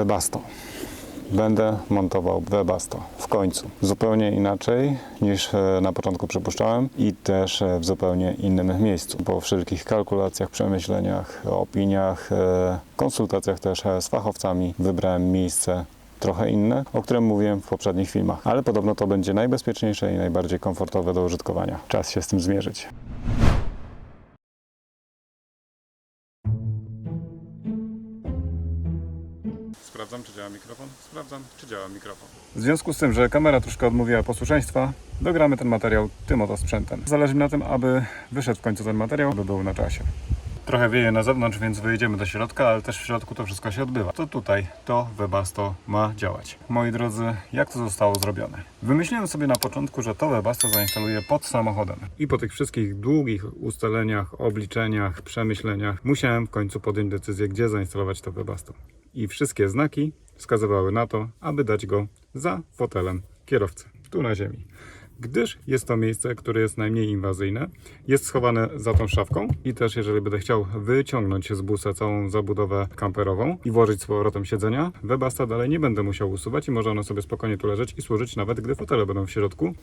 Webasto. Będę montował Webasto w końcu. Zupełnie inaczej niż e, na początku przypuszczałem i też e, w zupełnie innym miejscu. Po wszelkich kalkulacjach, przemyśleniach, opiniach, e, konsultacjach też z fachowcami wybrałem miejsce trochę inne, o którym mówiłem w poprzednich filmach. Ale podobno to będzie najbezpieczniejsze i najbardziej komfortowe do użytkowania. Czas się z tym zmierzyć. Sprawdzam, czy działa mikrofon. Sprawdzam, czy działa mikrofon. W związku z tym, że kamera troszkę odmówiła posłuszeństwa, dogramy ten materiał tym oto sprzętem. Zależy mi na tym, aby wyszedł w końcu ten materiał, by był na czasie. Trochę wieje na zewnątrz, więc wyjedziemy do środka, ale też w środku to wszystko się odbywa. To tutaj, to Webasto ma działać. Moi drodzy, jak to zostało zrobione? Wymyśliłem sobie na początku, że to Webasto zainstaluję pod samochodem. I po tych wszystkich długich ustaleniach, obliczeniach, przemyśleniach, musiałem w końcu podjąć decyzję, gdzie zainstalować to Webasto. I wszystkie znaki wskazywały na to, aby dać go za fotelem kierowcy, tu na ziemi gdyż jest to miejsce, które jest najmniej inwazyjne. Jest schowane za tą szafką i też jeżeli będę chciał wyciągnąć z busa całą zabudowę kamperową i włożyć z powrotem siedzenia, Webasta dalej nie będę musiał usuwać i może ono sobie spokojnie tu leżeć i służyć nawet gdy fotele będą w środku.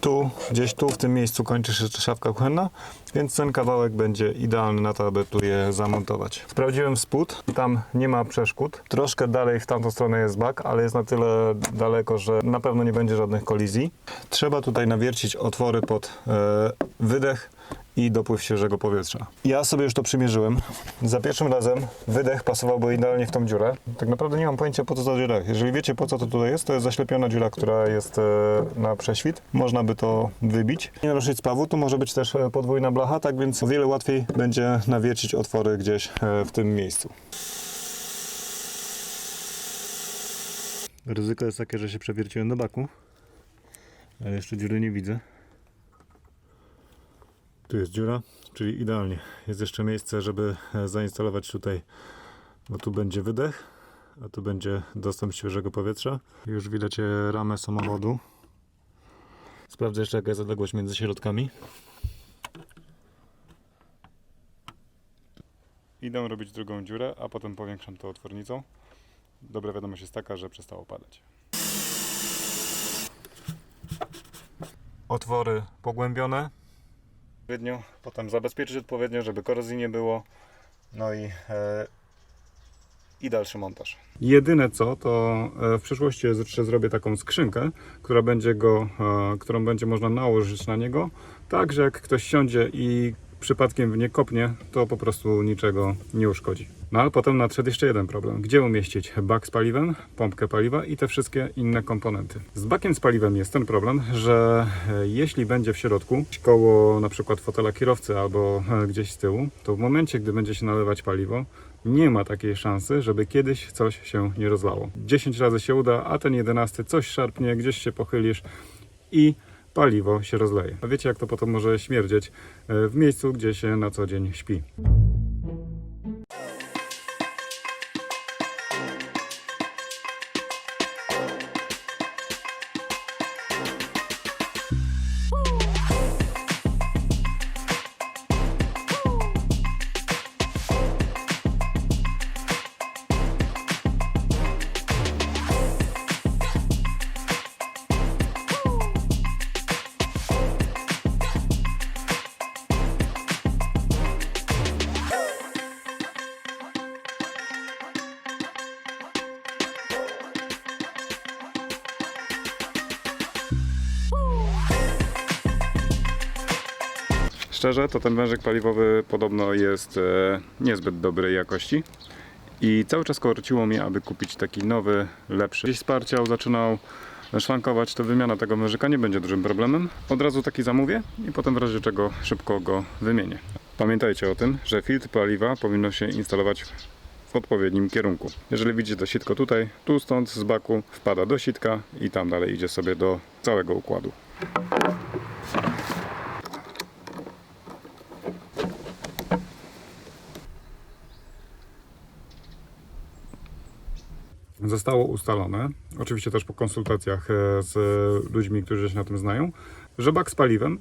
Tu, gdzieś tu, w tym miejscu kończy się szafka kuchenna, więc ten kawałek będzie idealny na to, aby tu je zamontować. Sprawdziłem spód, tam nie ma przeszkód. Troszkę dalej w tamtą stronę jest bak, ale jest na tyle daleko, że na pewno nie będzie żadnych kolizji. Trzeba tutaj nawiercić otwory pod e, wydech i dopływ świeżego powietrza. Ja sobie już to przymierzyłem. Za pierwszym razem wydech pasowałby idealnie w tą dziurę. Tak naprawdę nie mam pojęcia po co ta dziura. Jeżeli wiecie po co to tutaj jest, to jest zaślepiona dziura, która jest e, na prześwit. Można by to wybić. Nie ruszyć spawu, tu może być też e, podwójna blacha, tak więc o wiele łatwiej będzie nawiercić otwory gdzieś e, w tym miejscu. Ryzyko jest takie, że się przewierciłem do baku, ale jeszcze dziury nie widzę. Tu jest dziura, czyli idealnie. Jest jeszcze miejsce, żeby e, zainstalować tutaj, bo tu będzie wydech, a tu będzie dostęp świeżego powietrza. Już widać e, ramę samochodu. Sprawdzę jeszcze jaka jest odległość między środkami. Idę robić drugą dziurę, a potem powiększam to otwornicą. Dobra wiadomość jest taka, że przestało padać. Otwory pogłębione, odpowiednio, potem zabezpieczyć odpowiednio, żeby korozji nie było, no i, e, i dalszy montaż. Jedyne co, to e, w przyszłości jeszcze zrobię taką skrzynkę, która będzie go, e, którą będzie można nałożyć na niego, tak, że jak ktoś siądzie i przypadkiem w nie kopnie, to po prostu niczego nie uszkodzi. No ale potem nadszedł jeszcze jeden problem. Gdzie umieścić bak z paliwem, pompkę paliwa i te wszystkie inne komponenty? Z bakiem z paliwem jest ten problem, że e, jeśli będzie w środku, koło na przykład fotela kierowcy albo e, gdzieś z tyłu, to w momencie, gdy będzie się nalewać paliwo, nie ma takiej szansy, żeby kiedyś coś się nie rozlało. 10 razy się uda, a ten 11 coś szarpnie, gdzieś się pochylisz i paliwo się rozleje. A wiecie, jak to potem może śmierdzieć e, w miejscu, gdzie się na co dzień śpi. Szczerze, to ten wężyk paliwowy podobno jest e, niezbyt dobrej jakości. I cały czas korciło mnie, aby kupić taki nowy, lepszy. Gdzieś sparciał, zaczynał szwankować, to wymiana tego wężyka nie będzie dużym problemem. Od razu taki zamówię i potem w razie czego szybko go wymienię. Pamiętajcie o tym, że filtr paliwa powinno się instalować w odpowiednim kierunku. Jeżeli widzicie to sitko tutaj, tu stąd z baku wpada do sitka i tam dalej idzie sobie do całego układu. Zostało ustalone, oczywiście też po konsultacjach e, z ludźmi, którzy się na tym znają, że bak z paliwem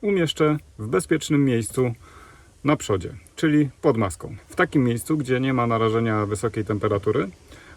umieszczę w bezpiecznym miejscu na przodzie, czyli pod maską. W takim miejscu, gdzie nie ma narażenia wysokiej temperatury,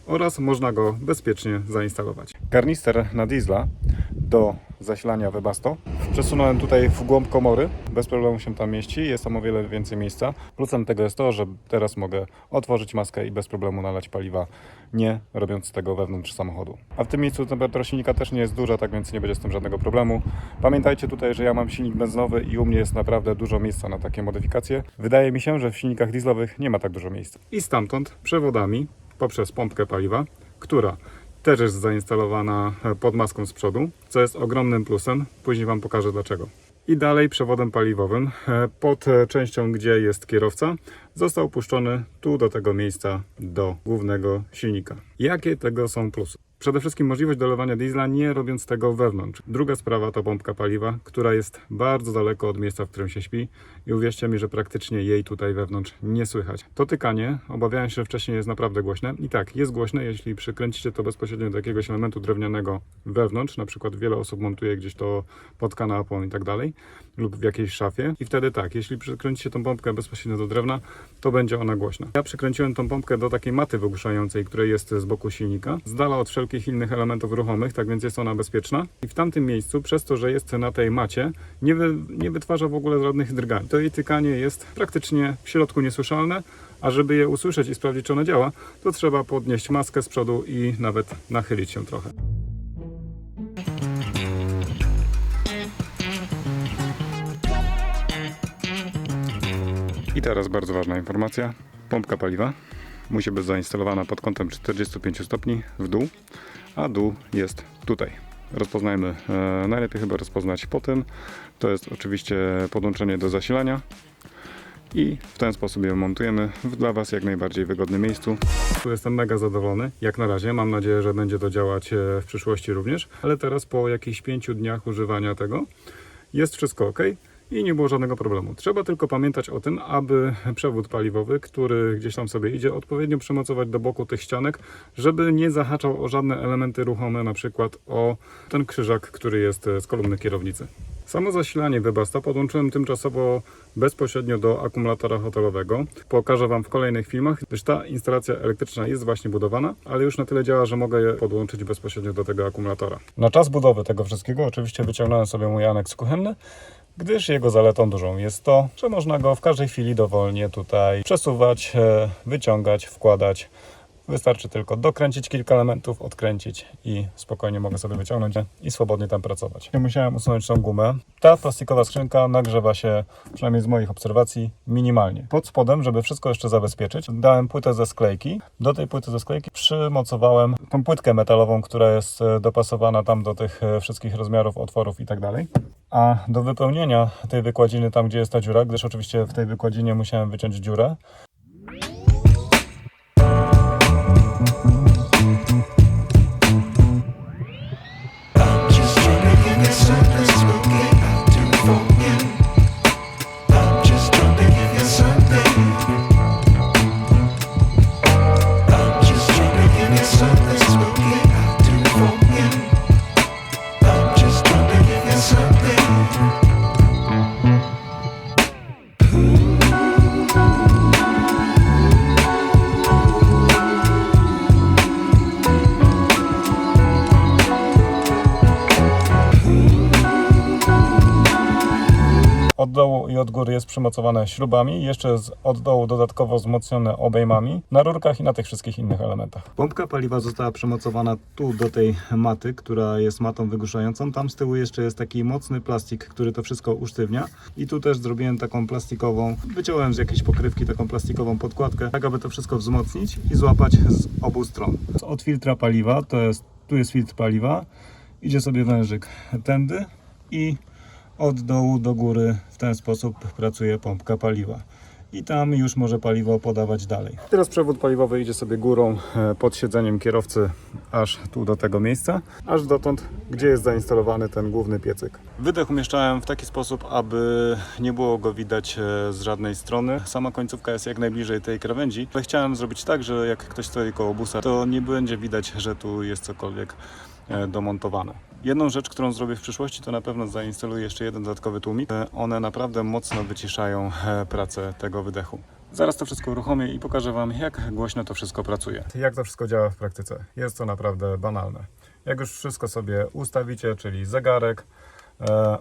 oraz można go bezpiecznie zainstalować. Karnister na diesla do zasilania Webasto. Przesunąłem tutaj w głąb komory, bez problemu się tam mieści, jest tam o wiele więcej miejsca. Plusem tego jest to, że teraz mogę otworzyć maskę i bez problemu nalać paliwa, nie robiąc tego wewnątrz samochodu. A w tym miejscu temperatura silnika też nie jest duża, tak więc nie będzie z tym żadnego problemu. Pamiętajcie tutaj, że ja mam silnik benzynowy i u mnie jest naprawdę dużo miejsca na takie modyfikacje. Wydaje mi się, że w silnikach dieslowych nie ma tak dużo miejsca. I stamtąd przewodami poprzez pompkę paliwa, która też jest zainstalowana e, pod maską z przodu, co jest ogromnym plusem. Później Wam pokażę dlaczego. I dalej przewodem paliwowym e, pod e, częścią, gdzie jest kierowca, został puszczony tu do tego miejsca do głównego silnika. Jakie tego są plusy? Przede wszystkim możliwość dolewania diesla nie robiąc tego wewnątrz. Druga sprawa to pompka paliwa, która jest bardzo daleko od miejsca, w którym się śpi i uwierzcie mi, że praktycznie jej tutaj wewnątrz nie słychać. To tykanie, obawiałem się, że wcześniej jest naprawdę głośne i tak, jest głośne, jeśli przykręcicie to bezpośrednio do jakiegoś elementu drewnianego wewnątrz, na przykład wiele osób montuje gdzieś to pod kanapą i tak dalej, lub w jakiejś szafie i wtedy tak, jeśli przykręcicie tą pompkę bezpośrednio do drewna, to będzie ona głośna. Ja przykręciłem tą pompkę do takiej maty wygłuszającej, która jest z boku silnika, z dala od wszelkich innych elementów ruchomych, tak więc jest ona bezpieczna. I w tamtym miejscu, przez to, że jest na tej macie, nie, wy, nie wytwarza w ogóle żadnych drgań. To jej tykanie jest praktycznie w środku niesłyszalne, a żeby je usłyszeć i sprawdzić, czy ona działa, to trzeba podnieść maskę z przodu i nawet nachylić się trochę. I teraz bardzo ważna informacja. Pompka paliwa musi być zainstalowana pod kątem 45 stopni w dół, a dół jest tutaj. Rozpoznajmy, e, najlepiej chyba rozpoznać po tym. To jest oczywiście podłączenie do zasilania i w ten sposób je montujemy w dla Was jak najbardziej wygodnym miejscu. Tu jestem mega zadowolony, jak na razie. Mam nadzieję, że będzie to działać e, w przyszłości również, ale teraz po jakichś pięciu dniach używania tego jest wszystko ok i nie było żadnego problemu. Trzeba tylko pamiętać o tym, aby przewód paliwowy, który gdzieś tam sobie idzie, odpowiednio przymocować do boku tych ścianek, żeby nie zahaczał o żadne elementy ruchome, na przykład o ten krzyżak, który jest e, z kolumny kierownicy. Samo zasilanie Webasta podłączyłem tymczasowo bezpośrednio do akumulatora hotelowego. Pokażę Wam w kolejnych filmach, gdyż ta instalacja elektryczna jest właśnie budowana, ale już na tyle działa, że mogę je podłączyć bezpośrednio do tego akumulatora. Na czas budowy tego wszystkiego oczywiście wyciągnąłem sobie mój aneks kuchenny, gdyż jego zaletą dużą jest to, że można go w każdej chwili dowolnie tutaj przesuwać, e, wyciągać, wkładać. Wystarczy tylko dokręcić kilka elementów, odkręcić i spokojnie mogę sobie wyciągnąć i swobodnie tam pracować. Nie musiałem usunąć tą gumę. Ta plastikowa skrzynka nagrzewa się, przynajmniej z moich obserwacji, minimalnie. Pod spodem, żeby wszystko jeszcze zabezpieczyć, dałem płytę ze sklejki. Do tej płyty ze sklejki przymocowałem tą płytkę metalową, która jest e, dopasowana tam do tych e, wszystkich rozmiarów, otworów i tak dalej. A do wypełnienia tej wykładziny, tam gdzie jest ta dziura, gdyż oczywiście w tej wykładzinie musiałem wyciąć dziurę, Od dołu i od góry jest przymocowane śrubami, jeszcze jest od dołu dodatkowo wzmocnione obejmami na rurkach i na tych wszystkich innych elementach. Pompka paliwa została przymocowana tu do tej maty, która jest matą wygłuszającą. Tam z tyłu jeszcze jest taki mocny plastik, który to wszystko usztywnia. I tu też zrobiłem taką plastikową, wyciąłem z jakiejś pokrywki taką plastikową podkładkę, tak aby to wszystko wzmocnić i złapać z obu stron. Od filtra paliwa, to jest, tu jest filtr paliwa, idzie sobie wężyk tędy i od dołu do góry w ten sposób pracuje pompka paliwa. I tam już może paliwo podawać dalej. Teraz przewód paliwowy idzie sobie górą e, pod siedzeniem kierowcy aż tu do tego miejsca, aż dotąd, gdzie jest zainstalowany ten główny piecyk. Wydech umieszczałem w taki sposób, aby nie było go widać e, z żadnej strony. Sama końcówka jest jak najbliżej tej krawędzi, ale chciałem zrobić tak, że jak ktoś stoi koło busa, to nie będzie widać, że tu jest cokolwiek e, domontowane. Jedną rzecz, którą zrobię w przyszłości, to na pewno zainstaluję jeszcze jeden dodatkowy tłumik. E, One naprawdę mocno wyciszają e, pracę tego wydechu. Zaraz to wszystko uruchomię i pokażę Wam, jak głośno to wszystko pracuje. Jak to wszystko działa w praktyce? Jest to naprawdę banalne. Jak już wszystko sobie ustawicie, czyli zegarek,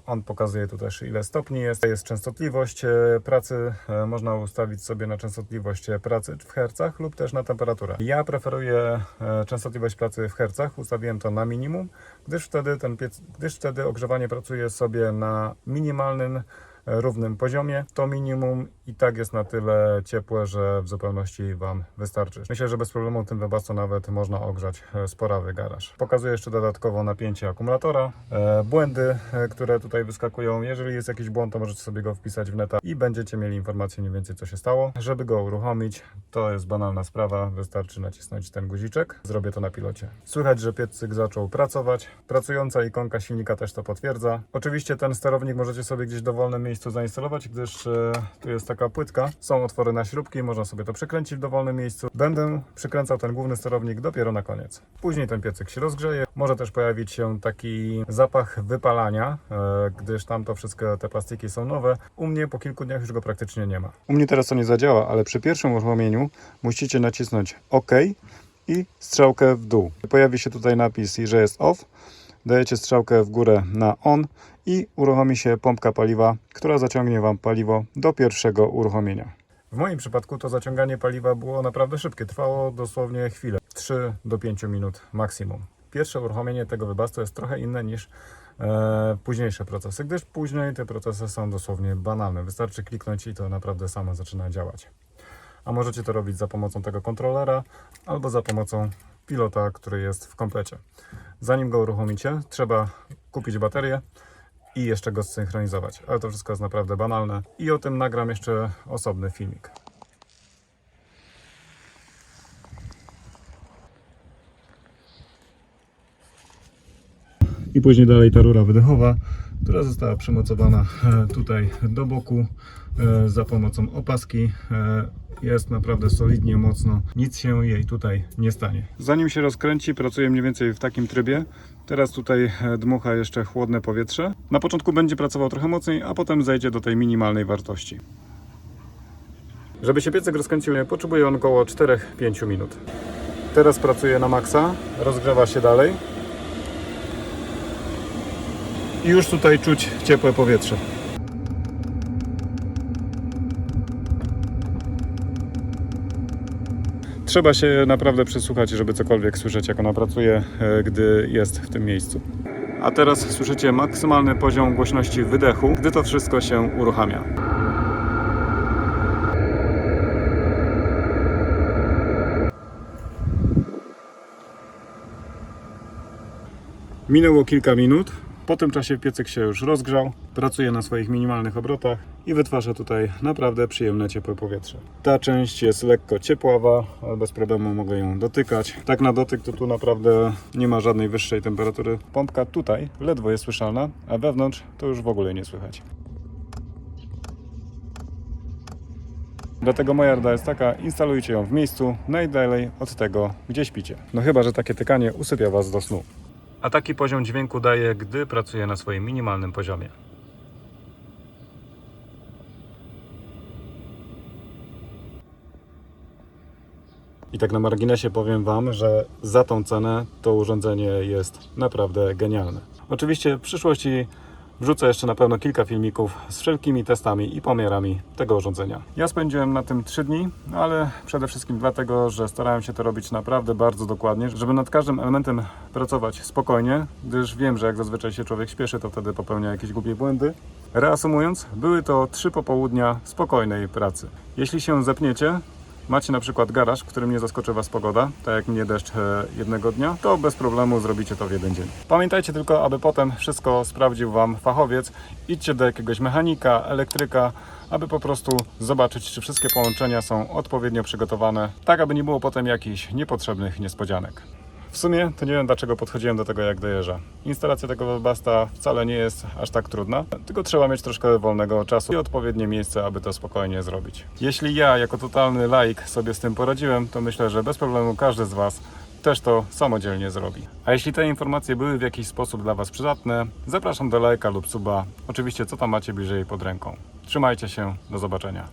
on pokazuje tu też ile stopni jest, jest częstotliwość e, pracy, e, można ustawić sobie na częstotliwość e, pracy w hercach lub też na temperaturę. Ja preferuję e, częstotliwość pracy w hercach, ustawiłem to na minimum, gdyż wtedy ten piec, gdyż wtedy ogrzewanie pracuje sobie na minimalnym e, równym poziomie. To minimum i tak jest na tyle ciepłe, że w zupełności Wam wystarczy. Myślę, że bez problemu tym webasto nawet można ogrzać e, sporawy garaż. Pokazuję jeszcze dodatkowo napięcie akumulatora, e, błędy, e, które tutaj wyskakują. Jeżeli jest jakiś błąd, to możecie sobie go wpisać w neta i będziecie mieli informację mniej więcej co się stało. Żeby go uruchomić, to jest banalna sprawa, wystarczy nacisnąć ten guziczek. Zrobię to na pilocie. Słychać, że piecyk zaczął pracować. Pracująca ikonka silnika też to potwierdza. Oczywiście ten sterownik możecie sobie gdzieś dowolnym miejscu zainstalować, gdyż e, tu jest taka płytka. Są otwory na śrubki, można sobie to przykręcić w dowolnym miejscu. Będę przykręcał ten główny sterownik dopiero na koniec. Później ten piecyk się rozgrzeje. Może też pojawić się taki zapach wypalania, e, gdyż tam to wszystkie te plastiki są nowe. U mnie po kilku dniach już go praktycznie nie ma. U mnie teraz to nie zadziała, ale przy pierwszym uruchomieniu musicie nacisnąć OK i strzałkę w dół. Pojawi się tutaj napis, że jest off. Dajecie strzałkę w górę na on i uruchomi się pompka paliwa, która zaciągnie Wam paliwo do pierwszego uruchomienia. W moim przypadku to zaciąganie paliwa było naprawdę szybkie. Trwało dosłownie chwilę. 3 do 5 minut maksimum. Pierwsze uruchomienie tego wybastu jest trochę inne niż e, późniejsze procesy, gdyż później te procesy są dosłownie banalne. Wystarczy kliknąć i to naprawdę samo zaczyna działać. A możecie to robić za pomocą tego kontrolera albo za pomocą pilota, który jest w komplecie. Zanim go uruchomicie, trzeba kupić baterię i jeszcze go zsynchronizować. Ale to wszystko jest naprawdę banalne i o tym nagram jeszcze osobny filmik. I później dalej ta rura wydechowa, która została przymocowana e, tutaj do boku e, za pomocą opaski. Jest naprawdę solidnie, mocno. Nic się jej tutaj nie stanie. Zanim się rozkręci, pracuje mniej więcej w takim trybie. Teraz tutaj e, dmucha jeszcze chłodne powietrze. Na początku będzie pracował trochę mocniej, a potem zejdzie do tej minimalnej wartości. Żeby się piecek rozkręcił, potrzebuje on około 4-5 minut. Teraz pracuje na maksa, rozgrzewa się dalej. I już tutaj czuć ciepłe powietrze. Trzeba się naprawdę przysłuchać, żeby cokolwiek słyszeć, jak ona pracuje, e, gdy jest w tym miejscu. A teraz słyszycie maksymalny poziom głośności wydechu, gdy to wszystko się uruchamia. Minęło kilka minut. Po tym czasie piecek się już rozgrzał, pracuje na swoich minimalnych obrotach i wytwarza tutaj naprawdę przyjemne ciepłe powietrze. Ta część jest lekko ciepława, bez problemu mogę ją dotykać. Tak na dotyk to tu naprawdę nie ma żadnej wyższej temperatury. Pompka tutaj ledwo jest słyszalna, a wewnątrz to już w ogóle nie słychać. Dlatego moja rada jest taka, instalujcie ją w miejscu, najdalej od tego, gdzie śpicie. No chyba, że takie tykanie usypia Was do snu. A taki poziom dźwięku daje, gdy pracuje na swoim minimalnym poziomie. I tak na marginesie powiem Wam, że za tą cenę to urządzenie jest naprawdę genialne. Oczywiście w przyszłości wrzucę jeszcze na pewno kilka filmików z wszelkimi testami i pomiarami tego urządzenia. Ja spędziłem na tym 3 dni, ale przede wszystkim dlatego, że starałem się to robić naprawdę bardzo dokładnie, żeby nad każdym elementem pracować spokojnie, gdyż wiem, że jak zazwyczaj się człowiek śpieszy, to wtedy popełnia jakieś głupie błędy. Reasumując, były to trzy popołudnia spokojnej pracy. Jeśli się zepniecie, macie na przykład garaż, w którym nie zaskoczy Was pogoda, tak jak mnie deszcz e, jednego dnia, to bez problemu zrobicie to w jeden dzień. Pamiętajcie tylko, aby potem wszystko sprawdził Wam fachowiec. Idźcie do jakiegoś mechanika, elektryka, aby po prostu zobaczyć, czy wszystkie połączenia są odpowiednio przygotowane, tak aby nie było potem jakichś niepotrzebnych niespodzianek. W sumie to nie wiem dlaczego podchodziłem do tego jak do jeża. Instalacja tego webasta wcale nie jest aż tak trudna, tylko trzeba mieć troszkę wolnego czasu i odpowiednie miejsce, aby to spokojnie zrobić. Jeśli ja jako totalny laik sobie z tym poradziłem, to myślę, że bez problemu każdy z Was też to samodzielnie zrobi. A jeśli te informacje były w jakiś sposób dla Was przydatne, zapraszam do lajka lub suba. Oczywiście co tam macie bliżej pod ręką. Trzymajcie się, do zobaczenia.